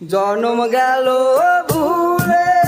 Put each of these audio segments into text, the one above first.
জন্ম গেল ভুলে।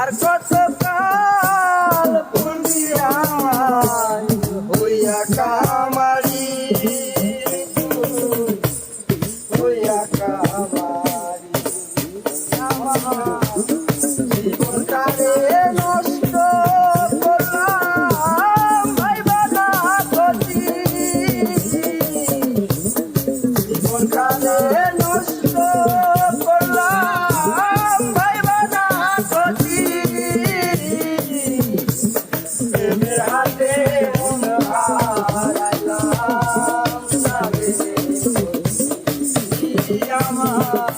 আর কত কাল পুনিয়া হইয়া কামারি হইয়া কামারি। জীবনটারে নষ্ট করলাম ভাইবা না ক্ষতি। জীবনটারে Allah.